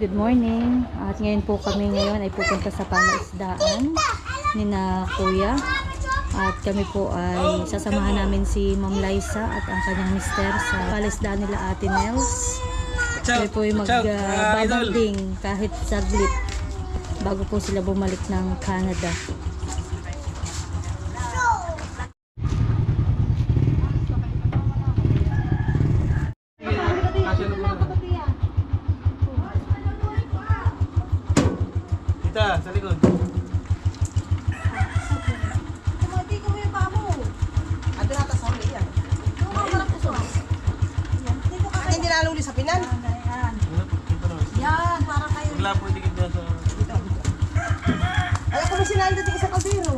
good morning. At ngayon po kami ngayon ay pupunta sa palaisdaan ni na kuya. At kami po ay sasamahan namin si Ma'am Liza at ang kanyang mister sa palaisdaan nila Ate Nels. Kami po ay magbabanding kahit saglit bago po sila bumalik ng Canada. Tita, sa likod. Kumati ko yung paa mo. Ando nata sa uli yan. Tumawa ko sa. Dito ka Hindi naluli sa pinan. Yan. Dito na. Yan, para kayo. Wala po dikit na sa... Ay, ako may sinayin dito sa kaldero.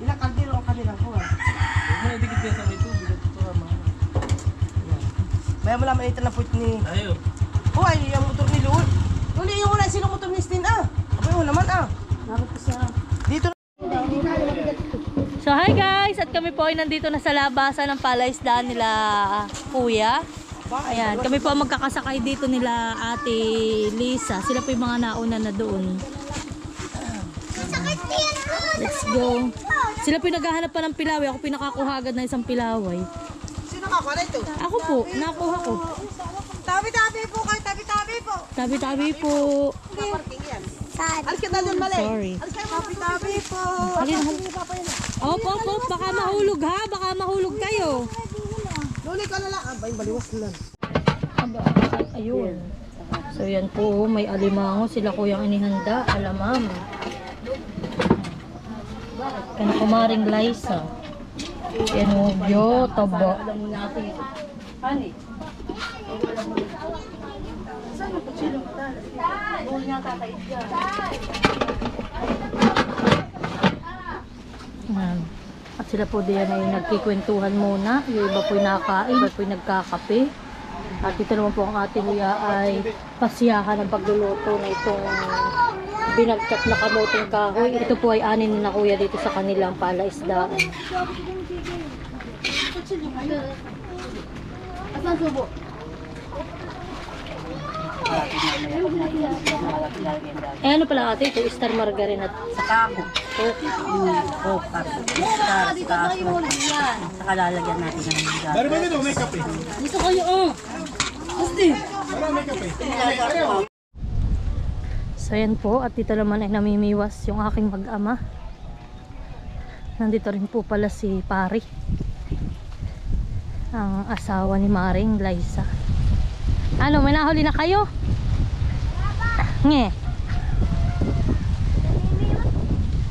Ilang kaldero ang kanilang kuha. May dikit na sa may tubig. Ito ka ma. Maya mo naman ito na put ni... Ayaw. Oh, ay, yung motor ni Lul. Luli, yung una, sino motor ni Stin, ah? Abay, mo naman, ah. Narito sa... Dito na. So hi guys, at kami po ay nandito na sa labasan ng palaisdaan nila kuya. Ayan, kami po ang magkakasakay dito nila ate Lisa. Sila po yung mga nauna na doon. Let's go. Sila po yung naghahanap pa ng pilaway. Ako pinakakuhagad na isang pilaway. Sino ka pa rito? Ako po, nakuha ko. Tabi-tabi po kayo, tabi-tabi po. Tabi-tabi po. Parking yan. Alis ka na doon, mali. Sorry. Alis ka na Tabi-tabi po. Halin, halin. Opo, opo, baka mahulog ha. Baka mahulog kayo. Luli ka na lang. Abay, baliwas na. Aba, ayun. So yan po, may alimango sila kuyang inihanda, alamam. Kana kumaring Liza. Yan o, yo, taba. Yan. At sila po diyan ay nagkikwentuhan muna. Yung iba po'y nakain, iba po'y nagkakape. At ito naman po ang ating kuya ay pasiyahan ng pagluluto na itong binagkat na kamotong kahoy. Ito po ay anin na kuya dito sa kanilang palaisdaan. Asan subo? Eh ano pala ate? Ito star margarine at Saka ako. coke. Oh, tapos star, kaso. Saka lalagyan natin ng mga Dari ba dito? May kape. Dito kayo oh! Para may kape. So yan po at dito naman ay namimiwas yung aking mag-ama. Nandito rin po pala si Pari. Ang asawa ni Maring Liza. Ano, may nahuli na kayo? Nge.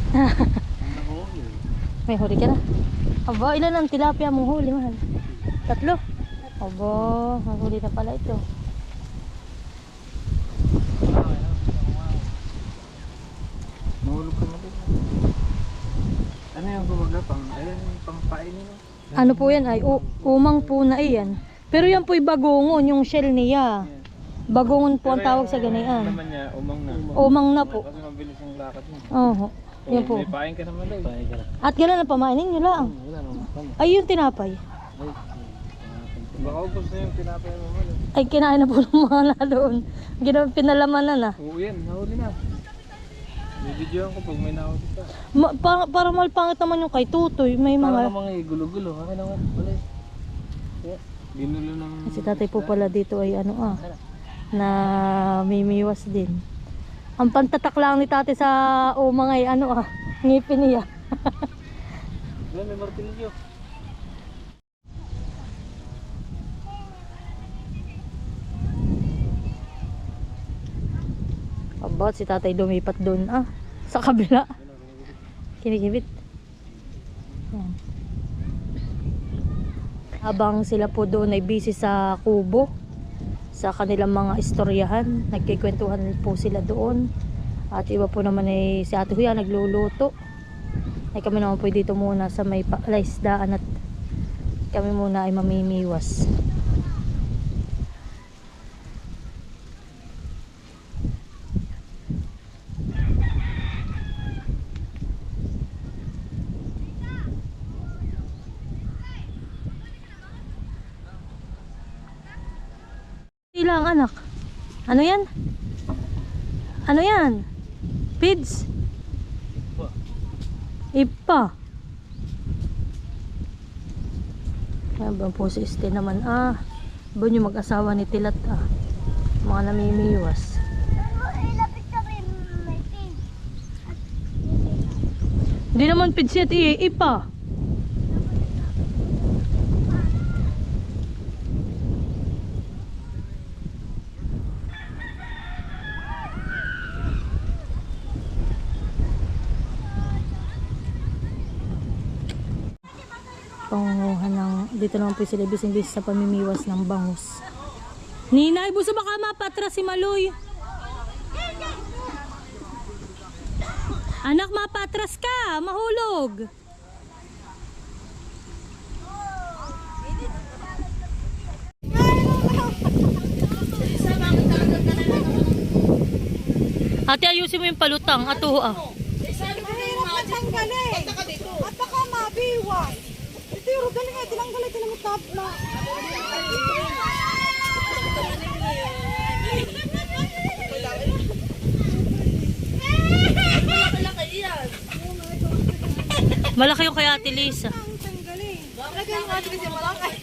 may huli ka na. Aba, ilan ang tilapia mong huli, mahal? Tatlo? Aba, may huli na pala ito. Mahulog ka na dito. Ano yung gumaga pang? Ayun yung pangpain nyo. Ano po yan ay umang po na iyan. Pero yan po'y bagongon, yung shell niya. Bagongon po ang tawag sa ganyan. naman niya, umang na. Umang na po. Kasi mabilis yung lakad mo. Oo. Yan po. May pain ka naman doon. Pain ka na. At gano'n na pamainin nyo lang. Wala naman. Ay, yung tinapay. Baka ubos na yung tinapay mo malo. Ay, kinain na po ng mga na doon. Gina, pinalaman na na. Oo yan, nahuli na. Bibidyoan ko pag may nahuli ka. Ma, para, para malpangit naman yung kay Tutoy. May Parang mga... mga gulo-gulo. Akin naman. Wala eh. Yeah. Ginulo ng... Si tatay po pala dito ay ano ah. Na mimiwas din. Ang pantatak lang ni tatay sa umang ay ano ah. Ngipin niya. Wala, may martilyo. About si tatay lumipat doon ah. Sa kabila. Kinikibit. Yan. Habang sila po doon ay busy sa kubo. Sa kanilang mga istoryahan. Nagkikwentuhan po sila doon. At iba po naman ay si Ate Huya nagluluto. Ay kami naman po dito muna sa may palaisdaan at kami muna ay mamimiwas. Ilang anak? Ano yan? Ano yan? Pids? Ipa. Ayan po si Este naman ah. Ba yung mag-asawa ni Tilat ah. Mga namimiwas. Hindi naman pids yan, eh, ipa. Pangunguha ng dito naman po sila bising bis sa pamimiwas ng bangus. Ninay, buso baka mapatras si Maloy. Anak, mapatras ka, mahulog. Ate, ayusin mo yung palutang. Ato, ah. Mahirap matanggalin. At baka mabiwas. Yung galing nga, tinanggal ito ng top na. Malaki yung kay Ate Lisa. Lagay yung ate kasi malakay.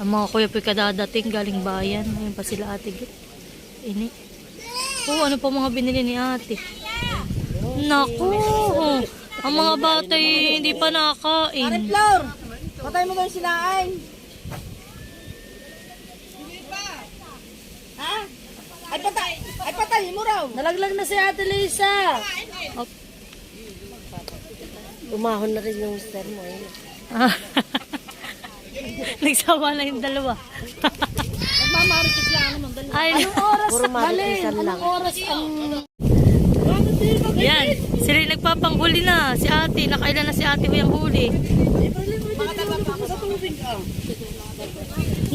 Ang mga kuya po kadadating galing bayan. Ngayon pa sila ate. Ini. Oh, ano pa mga binili ni ate? Naku! Ang mga bata ay hindi pa nakain. Flor! Patay mo doon sila ay. Ha? Ay patay! Ay patay mo raw! Nalaglag na si Ate Lisa. Umahon na rin yung mister mo. Eh. Nagsawa na yung dalawa. Nagmamaritis lang naman. Dali. Ay, Puro maritisan lang. Oras ang... yan. Sila yung nagpapanghuli na. Si ate. Nakailan na si ate huyang huli.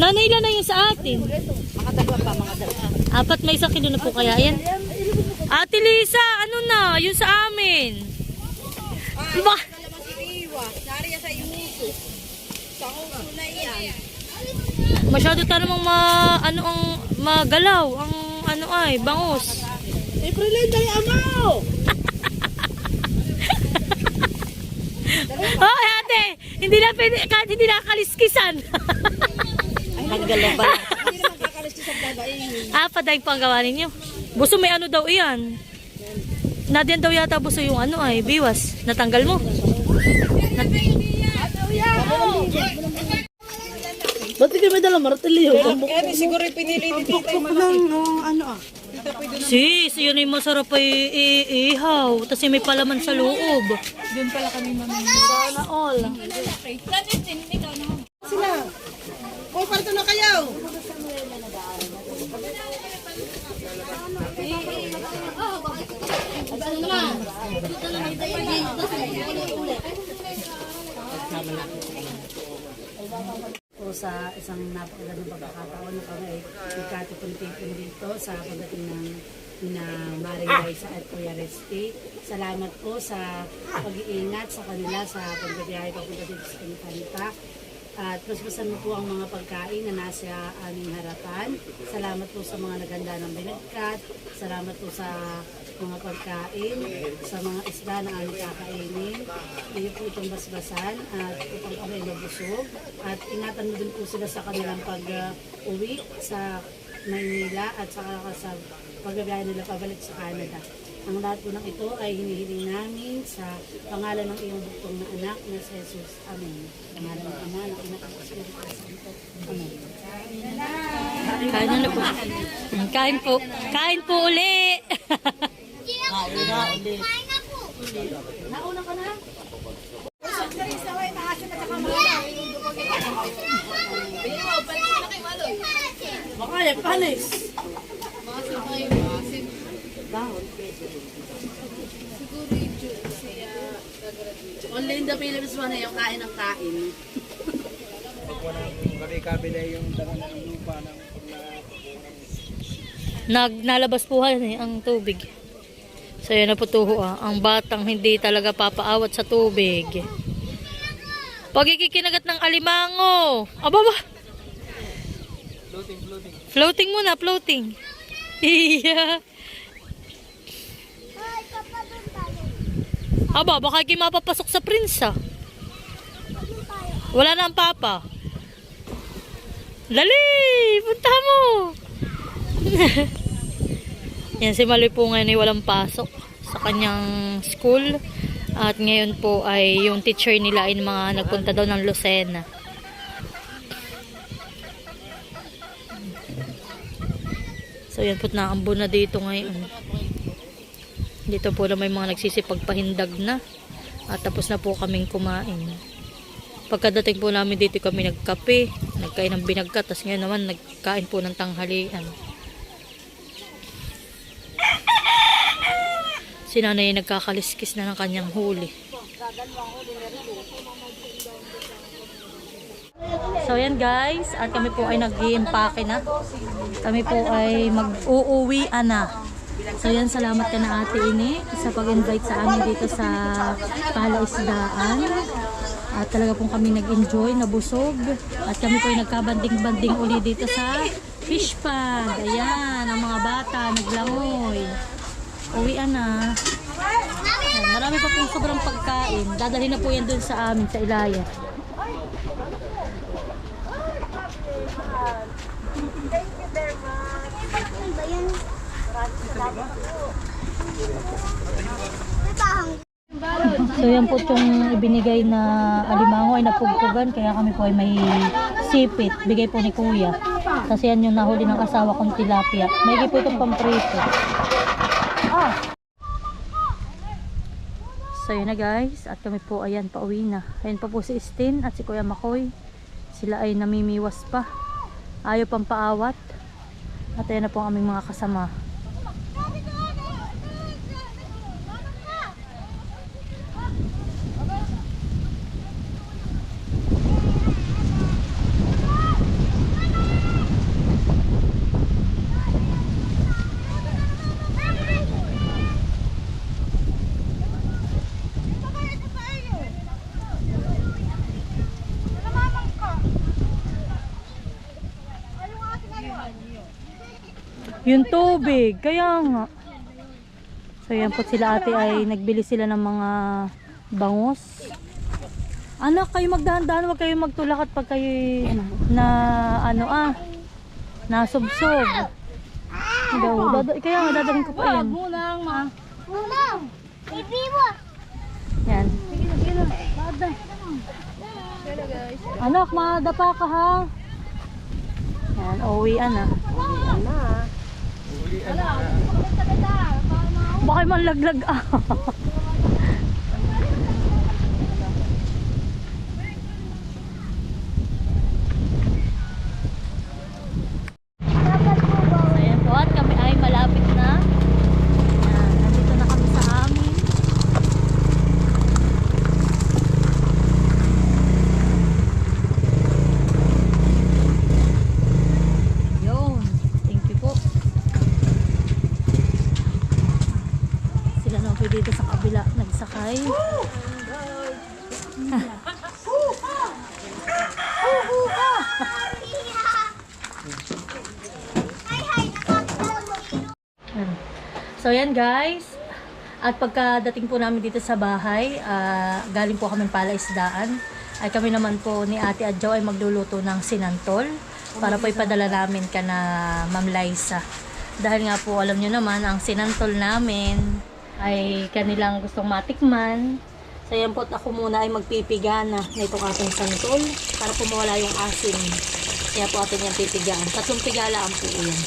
Nanay lang na yun sa atin. Mga dalawa pa, mga dalawa. Apat may isang kilo na po kaya yan. Ate Lisa, ano na? Yun sa amin. Ba? Masyado tayo namang ma, ano ang magalaw, ang ano ay, bangus. April day amaw! Hoy ate, hindi na pwede, kahit hindi nakakaliskisan. Naggalaw ba? Hindi naman kakalistis sa baga eh. ah, padayag pang gawa ninyo. Buso may ano daw iyan. Nadiyan daw yata buso yung ano ay, biwas. Natanggal mo. Nat- Ba't di may dala martilyo? Kaya ni siguro pinili ni tita yung malaki. ano ah. Sis, yun yung masarap ay iihaw. Tapos may palaman sa loob. Sana all. Sila. Kung parto na kayo. Po sa isang napakagandang pagkakataon na kami nagkatipon-tipon dito sa pagdating ng na Maring Raisa at Kuya Resti. Salamat po sa pag-iingat sa kanila sa pagbabiyahe papunta dito sa Kanita. At paspasan mo po ang mga pagkain na nasa aming harapan. Salamat po sa mga naganda ng binagkat. Salamat po sa mga pagkain, sa mga isda na aming kakainin. Hindi po itong basbasan at upang kami mabusog. At ingatan mo din po sila sa kanilang pag-uwi sa Maynila at saka sa pagbabiyahe nila pabalik sa Canada. Ang lahat po ng ito ay hinihiling namin sa pangalan ng iyong buktong na anak na si Jesus. Amen. Pangalan ng Ama, ng Anak, ng Espiritu Santo. Amen. Kain na na po. Kain po. Kain po uli. Makaya, panis! Only in the Philippines mo na yung kain ng kain. Pag walang kabi-kabila yung dala ng lupa ng Nag, nalabas po eh, ang tubig. So yan na po tuho ah. Ang batang hindi talaga papaawat sa tubig. Pag ikikinagat ng alimango. Aba ba? Floating muna, floating. Iya. Aba, baka kayo mapapasok sa prince ah. Wala na ang papa. Dali! Punta mo! Yan, si Maloy po ngayon ay walang pasok sa kanyang school. At ngayon po ay yung teacher nila ay mga nagpunta daw ng Lucena. So yan po naambo na dito ngayon. Dito po na may mga nagsisipagpahindag na. At tapos na po kaming kumain. Pagkadating po namin dito kami nagkape, nagkain ng binagkat, tapos ngayon naman nagkain po ng tanghalian. Si nanay ay nagkakaliskis na ng kanyang huli. So yan guys, at kami po ay nag-iimpake na. Kami po ay mag-uuwi na. So yan, salamat ka na ate ini sa pag-invite sa amin dito sa Palaisdaan. At talaga pong kami nag-enjoy, nabusog. At kami po ay nagkabanding-banding uli dito sa fish pond. Ayan, ang mga bata naglangoy. Uwian na. Ayan, marami pa pong sobrang pagkain. Dadalhin na po yan dun sa amin, sa Ilaya. So yan po itong ibinigay na alimango ay napugpugan kaya kami po ay may sipit. Bigay po ni kuya. Kasi yan yung nahuli ng asawa kong tilapia. May po itong pamprito. So yun na guys. At kami po ayan pauwi na. Ayan pa po si Stin at si Kuya Makoy. Sila ay namimiwas pa. Ayaw pang paawat. At ayan na po ang aming mga kasama. Yung tubig, kaya nga. So yan po sila ate ay nagbili sila ng mga bangos. Anak, kayo magdahan-dahan, huwag kayo magtulak at pag kayo na ano ah, nasubsob. Daw, dada, kaya nga dadalhin ko pa yan. Mulang, ma. Yan. Anak, madapa ka ha. Yan, uwian na. Baka man laglag ah. Ayan po at kami ay malapit na. Ayan, nandito na kami sa amin. Yun. Thank you po. Sila naman po dito sa kabila nagsakay. Ayan. So yan guys. At pagkadating po namin dito sa bahay, ah, galing po kami palaisdaan. Ay kami naman po ni Ate Adjo ay magluluto ng sinantol para po ipadala namin ka na Ma'am Liza. Dahil nga po alam nyo naman, ang sinantol namin ay kanilang gustong matikman. So yan po ako muna ay magpipigana na itong ating santol para po mawala yung asin. Kaya po atin yung pipigaan. Tatlong pigalaan po yan.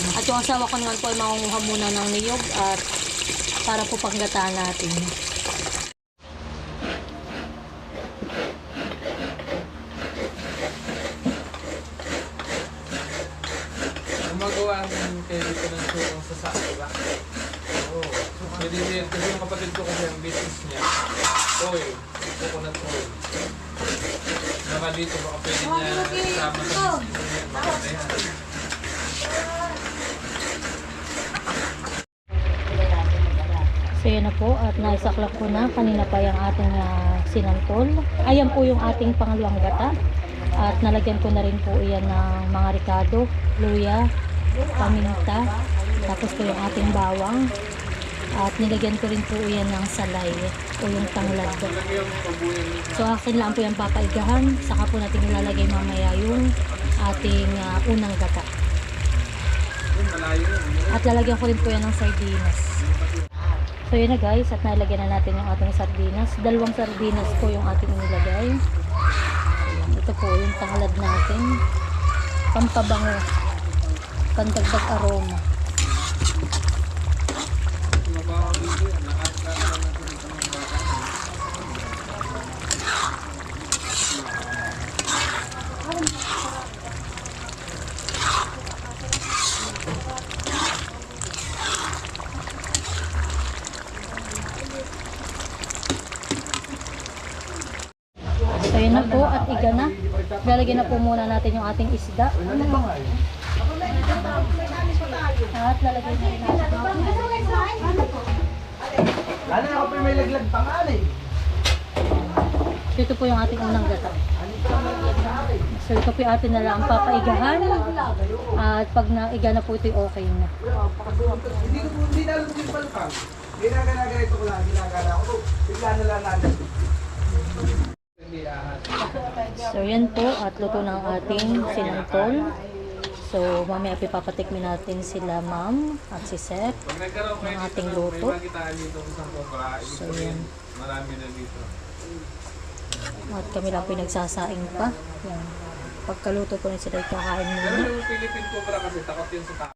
At yung asawa ko naman po ay makunguha muna ng niyog at para po panggataan natin. Gumagawa ng kayo dito ng sukong sa sa, di ba? Oo. Pwede din, kasi yung kapatid ko kasi ang business niya, oil, coconut oil. Baka dito, baka pwede niya kasama sa business niya, maganda So yan na po at naisaklap ko na kanina pa yung ating ah, sinantol. Ayan po yung ating pangalawang gata. At nalagyan ko na rin po yan ng mga ricado, luya, paminta, tapos po yung ating bawang. At nilagyan ko rin po yan ng salay o yung tanglad. So akin lang po yung papaigahan, saka po natin ilalagay mamaya yung ating ah, unang gata. At lalagyan ko rin po yan ng sardinas. So yun na guys, at nalagyan na natin yung ating sardinas. Dalawang sardinas po yung ating inilagay. Ayan, ito po yung tanglad natin. Pampabango. Pandagdag aroma. Mabaho iga na. Lalagyan na po muna natin yung ating isda. At lalagyan na rin natin. Lalo na ako may laglag pa nga eh. Ito po yung ating unang gata. So ito po ating na lang papaigahan. At pag naiga na po ito okay na. Hindi ko hindi na yung palpang. Ginagana-ganito ko lang, ginagana ko. Bigla na lang natin. So yan po at luto ng ating sinantol. So mamaya pipapatikmin natin sila ma'am at si Seth. Ng ating ng- luto. So, yan. marami na dito. At kami lang po yung nagsasaing pa. Yan. Pagkaluto po rin sila kakain Pero muna. yung Philippine Cobra kasi takot yun sa tao.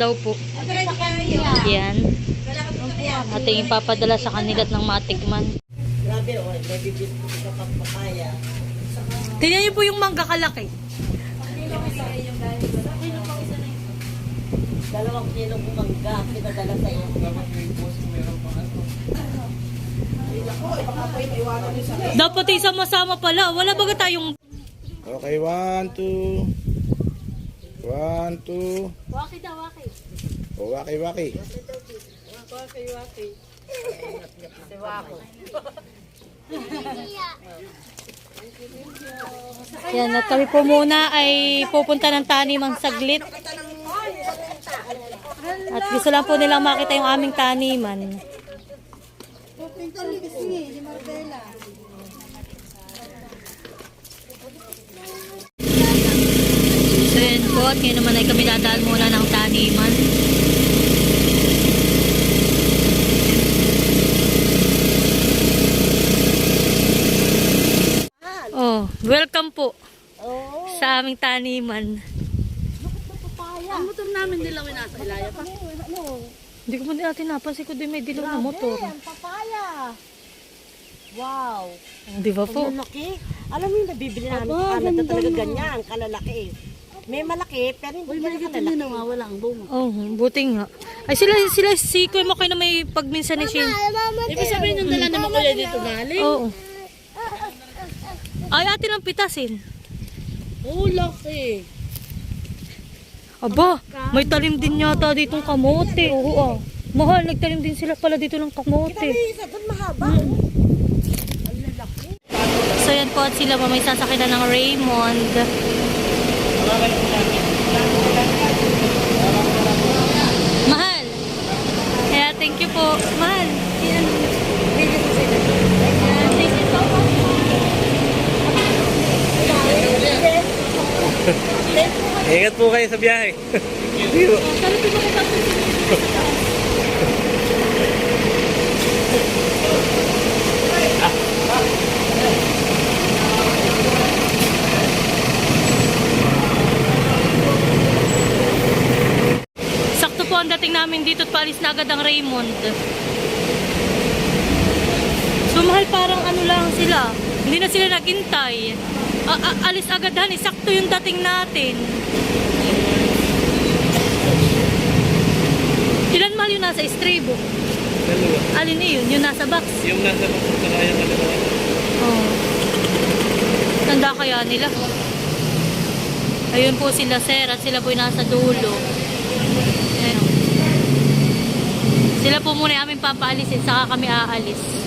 Daw po. Yan. Ating ipapadala sa kanila ng matikman. Grabe, oh, may bibit ka pang papaya. Tingnan niyo po yung mangga kalaki. Dalawang kilong bumangga, pinadala sa iyo. Dapat isama-sama pala. Wala baga tayong... Okay, one, two. One, two. Waki daw, waki. O, waki, waki. Yan, at kami po muna ay pupunta ng tanimang saglit. At gusto lang po nilang makita yung aming taniman. So yan po, at ngayon naman ay kami dadaan muna ng taniman. Oh, welcome po sa aming taniman. Ang motor namin dilawin nasa ilaya pa. Hindi ko pa natin napansin ko din may dilaw na motor. Papaya. Wow. Di ba po? Alam mo yung nabibili namin ganda talaga ganyan, kalalaki. May malaki, pero hindi Uy, maligit kalalaki. hindi nawawala ang bunga. Oh, buti nga. Ay sila sila si Kuya Makoy na may pagminsan ni Shin. Ibig sabihin yung dala naman kuya dito galing. Oo. Ay, atin ang pitasin. Oh, laki. Aba, may talim din yata ditong kamote. Oo, ah. Mahal, nagtalim din sila pala dito ng kamote. Isa doon mahaba. So yan po at sila pa may sasakyan na ng Raymond. Mahal. Kaya thank you po. Mahal. Yan. Ayan, Thank you so much. Kayo sa biyahe. Sakto po ang dating namin dito at paalis na agad ang Raymond. So parang ano lang sila. Hindi na sila naghintay. A alis agad hali, sakto yung dating natin. Ilan mal yung nasa estribo? Alin yun? Yung nasa box? Yung nasa box sa kaya dalawa. Oh. Tanda kaya nila. Ayun po sila sir at sila po yung nasa dulo. Ayun. Sila po muna aming papaalisin saka kami aalis.